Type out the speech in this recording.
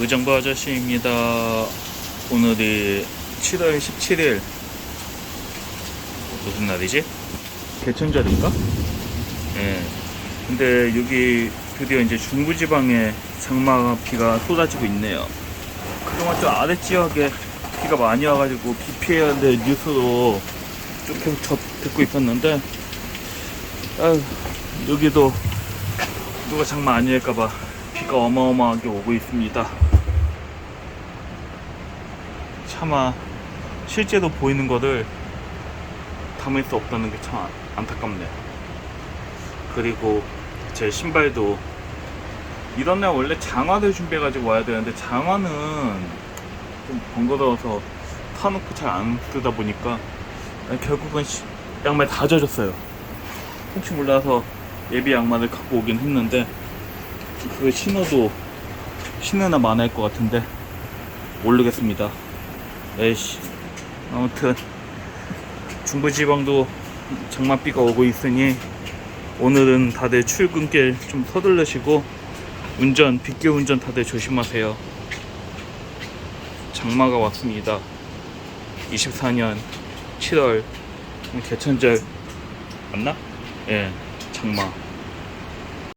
의정부 아저씨입니다. 오늘이 7월 17일 무슨 날이지? 개천절인가? 예. 근데 여기 드디어 이제 중부지방에 장마비가 쏟아지고 있네요. 그동안 좀 아래 지역에 비가 많이 와가지고 비 피해야 될 뉴스로 좀 계속 저 듣고 있었는데 아유, 여기도 누가 장마 아니할까봐 비가 어마어마하게 오고 있습니다. 차마 실제로 보이는 거를 담을 수 없다는 게 참 안타깝네요. 그리고 제 신발도 이런 날 원래 장화를 준비해가지고 와야 되는데 장화는 좀 번거로워서 타놓고 잘 안 쓰다 보니까 결국은 시- 양말 다 젖었어요. 혹시 몰라서 예비 양말을 갖고 오긴 했는데 그걸 신어도 신으나 마나할 것 같은데 모르겠습니다. 에이씨 아무튼 중부지방도 장맛비가 오고 있으니 오늘은 다들 출근길 좀 서둘러시고 운전 빗길 운전 다들 조심하세요. 장마가 왔습니다. 24년 7월 개천절 맞나? 예, 장마.